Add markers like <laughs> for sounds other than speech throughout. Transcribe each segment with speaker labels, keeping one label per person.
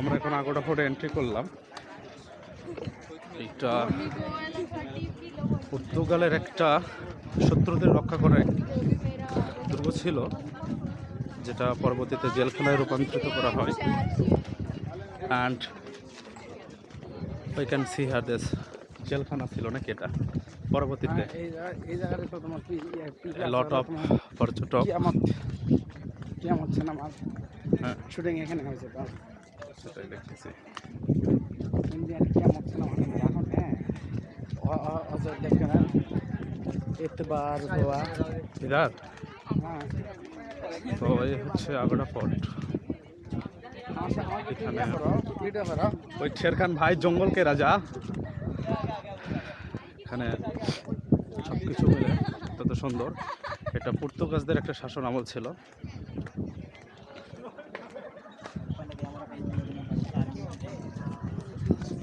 Speaker 1: আমরা এখন আগোটা ফোর্টে এন্ট্রি করলাম। এইটা পর্তুগালের একটা শত্রুদের রক্ষা করা দুর্গ ছিল যেটা পরবর্তীতে জেলখানায় রূপান্তরিত করা হয়। And we can see her this জেলখানা ছিল নাকি এটা? পরবর্তীতে
Speaker 2: তো কি
Speaker 1: লট অফ পর্যটক।
Speaker 2: কিয়ামত কিয়ামত
Speaker 1: হ্যাঁ।
Speaker 2: শুটিং এখানে হয়েছে তো
Speaker 1: সেটাই দেখতেছি।
Speaker 2: এখন
Speaker 1: তো এই হচ্ছে
Speaker 2: করো ভিডিও করো
Speaker 1: ওই শেরখান ভাই জঙ্গলকে রাজা। এখানে সব কিছু মিলে তত সুন্দর। এটা পর্তুগাজদের একটা শাসন আমল ছিল।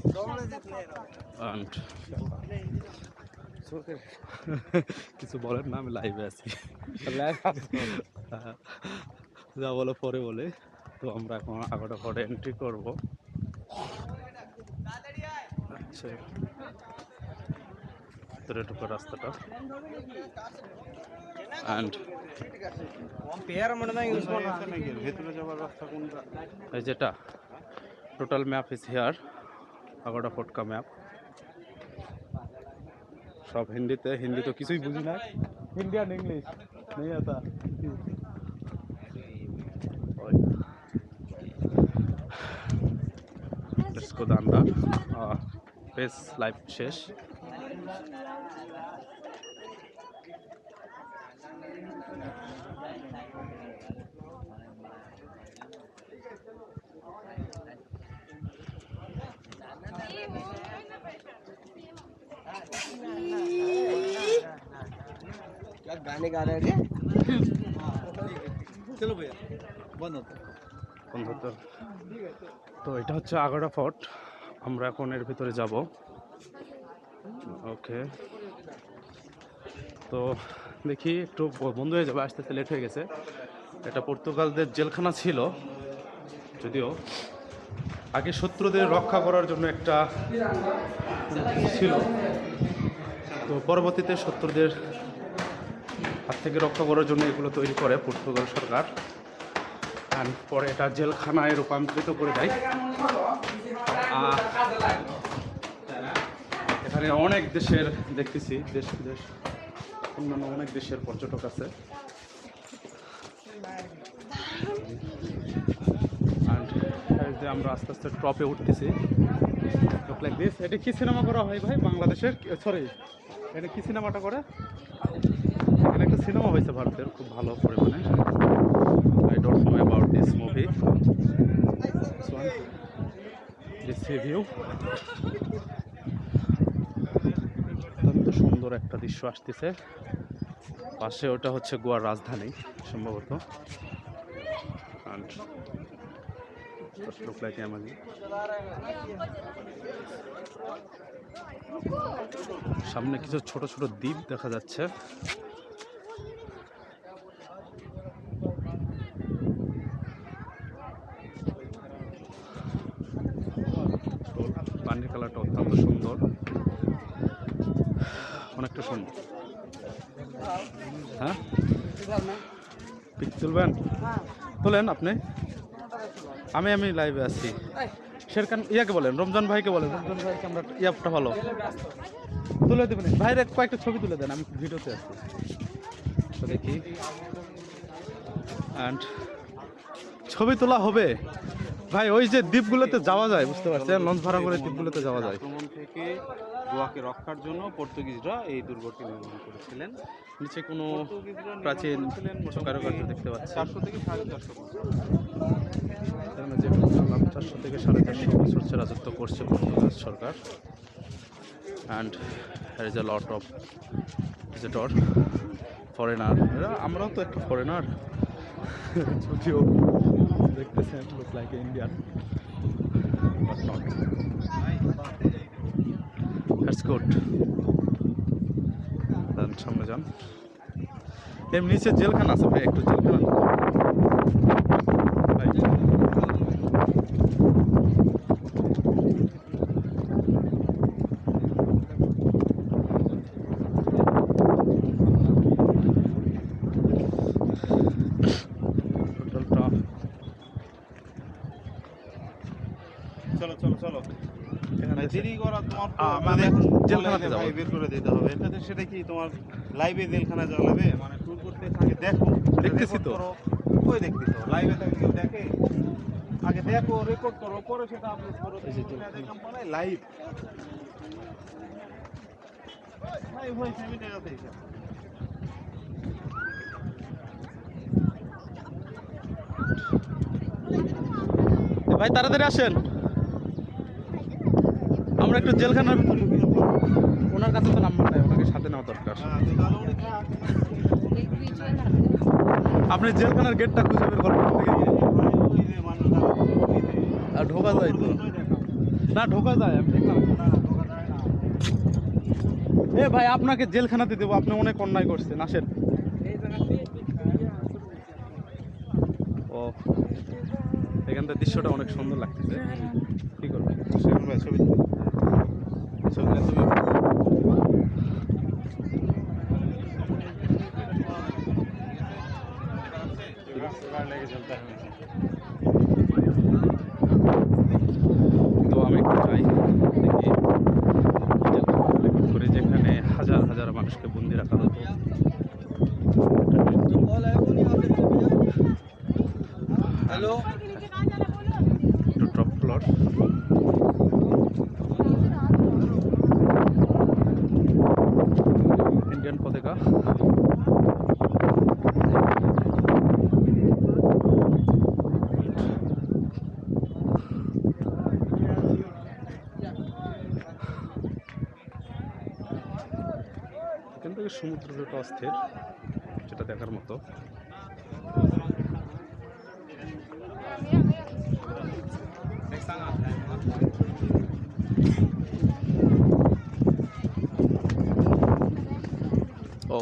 Speaker 1: <laughs> কিছু বলেন না আমি লাইভে আছি। যা বলো পরে বলে। তো আমরা এখন আগোটা পরে এন্ট্রি করব। আচ্ছা। ভিতরে ঢোকার রাস্তাটা। অ্যান্ড এই যেটা total map is here Aguada ফটকা ম্যাপ। সব হিন্দিতে হিন্দি তো কিছুই বুঝি না। হিন্দি আর ইংলিশ নেই আতা লেটস গো দান্ডা বেশ লাইফ
Speaker 2: क्या गाने गा रहे हैं चलो भैया बंद होता
Speaker 1: বন্ধুত্ব তো এটা হচ্ছে আগড়া ফোর্ট আমরা এখন এর ভিতরে যাব ওকে তো দেখি একটু ব- বন্ধ হয়ে যাবে আসতে আসতে লেট হয়ে গেছে এটা পর্তুগালদের জেলখানা ছিল যদিও আগে শত্রুদের রক্ষা করার জন্য একটা ছিল তো পরবর্তীতে শত্রুদের হাত থেকে রক্ষা করার জন্য এগুলো তৈরি করে পর্তুগাল সরকার। আর পরে এটা জেলখানায় রূপান্তরিত করে দেয়। এখানে অনেক দেশের দেখতেছি, দেশ বিদেশ, অন্যান্য অনেক দেশের পর্যটক আছে। যে আমরা আস্তে আস্তে টপে উঠতেছি। দিস এটা কি সিনেমা করা হয় ভাই বাংলাদেশের? সরি এটা কি সিনেমাটা করে? এখানে একটা সিনেমা হয়েছে ভারতের খুব ভালো পরিমাণে। Don't know about this movie. This one, this অত্যন্ত সুন্দর একটা দৃশ্য আসতেছে। পাশে ওটা হচ্ছে গোয়ার রাজধানী সম্ভবত। And look like. সামনে কিছু ছোট ছোট দ্বীপ দেখা যাচ্ছে পানির কালারটা অত্যন্ত সুন্দর অনেকটা সুন্দর হ্যাঁ পিক তুলবেন তোলেন আপনি আমি আমি লাইভে আছি। শেরখান, ইয়াকে বলেন, রমজান ভাইকে বলেন। রমজান ভাইকে আমরা ইয়াপটা ভালো তুলে দেবেন। ভাইয়ের এক কয়েকটা ছবি তুলে দেন, আমি ভিডিওতে আছি। দেখি। অ্যান্ড ছবি তোলা হবে। ভাই ওই যে দ্বীপগুলোতে যাওয়া যায় বুঝতে পারছেন? লঞ্চ ভাড়া করে দ্বীপগুলোতে যাওয়া যায়।
Speaker 3: আক্রমণ থেকে গোয়াকে রক্ষার জন্য পর্তুগিজরা এই দুর্গটি নির্মাণ করেছিলেন।
Speaker 1: নিচে কোনো প্রাচীন কারুকার্য দেখতে পাচ্ছি।
Speaker 3: চারশো থেকে সাড়ে চারশো
Speaker 1: চারশো থেকে সাড়ে চারশো বছর রাজত্ব করছে Portugal Sarkar. And here is a lot of visitor foreigner আমরাও তো একটা ফরেনার যদিও দেখতেছেন look like Indian but not that's good then সামনে যান। এর নিচে জেলখানা আছে ভাই, একটু জেলখানা ভাই
Speaker 3: চলো চলো চলো
Speaker 1: এখানে
Speaker 3: ভাই, দেরি করা তোমার তো এখন
Speaker 1: জেলখানাতে যাব।
Speaker 3: ভাই বের করে দিতে হবে। এটাতে সেটা কি তোমার লাইভে জেলখানা লাগবে মানে ট্যুর করতে আগে দেখো।
Speaker 1: দেখতেছি তো।
Speaker 3: কই দেখতেছো? লাইভে থাকলে কেউ দেখে। আগে দেখো রেকর্ড করো। পরে সেটা আপলোড করো। দেখলাম মানে লাইভ লাইভ হয়েছে আমি দেখাতে
Speaker 1: এ ভাই তাড়াতাড়ি আসেন। আমরা একটু জেলখানার। ওনার কাছে তো নাম্বার নাই, ওনাকে সাথে নেওয়া দরকার। আপনি জেলখানার গেটটা খুঁজে বের করবেন। আর ঢোকা যায় তো? না, ঢোকা যায়, আমি দেখলাম। এ ভাই, আপনাকে জেলখানাতে দেবো, আপনি অনেক অন্যায় করছেন, আসেন। ও এখানকার দৃশ্যটা অনেক সুন্দর লাগতেছে। কি করবেন? ছবি ছবি তো আমি একটু করে যেখানে হাজার হাজার মানুষকে বন্দি রাখা হতো একটু টপ ফ্লোর ইন্ডিয়ান পতাকা এখান থেকে সমুদ্রটা অস্থির যেটা দেখার মতো ओ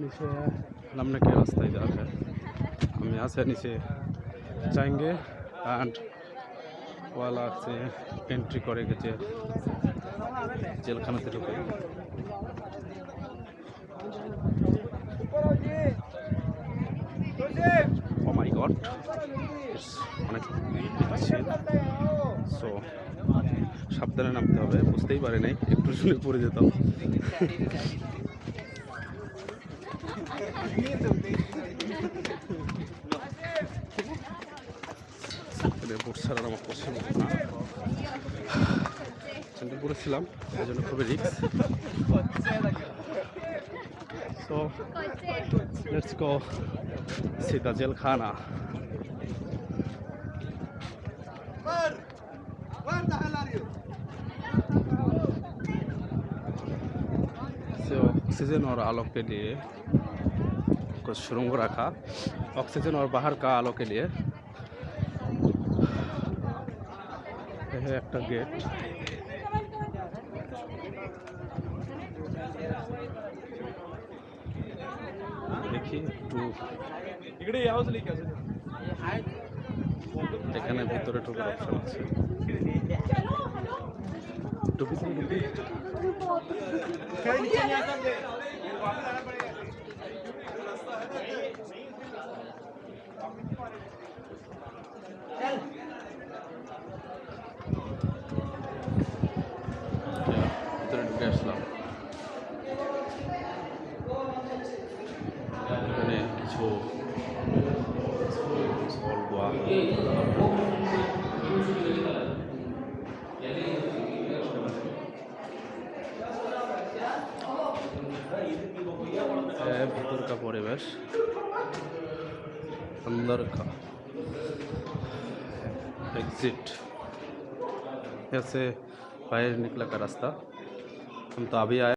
Speaker 1: नीचे नामने के रास्ता इधर है हम यहाँ से नीचे जाएंगे एंड वाला से एंट्री करेंगे जेल জেলখানাতে ঢুকে। সো সাবধানে নামতে হবে, বুঝতেই পারি নাই একটু শুনে পড়ে যেতাম। বোট ছাড়ার আমার পছন্দ না। সেন্টার করেছিলাম এই জন্য খুবই রিক্স সো লেটস গো সীতা জেলখানা से ऑक्सीजन और आलोक के लिए कुछ सुरंग रखा ऑक्सीजन और बाहर का आलो के लिए यह है একটা এখানে ভিতরে ঢোকার অপশন আছে একটু ভিতরে ঢুকি भीतर अंदर का एग्जिट ऐसे बाहर निकला का रास्ता। हम तो अभी आए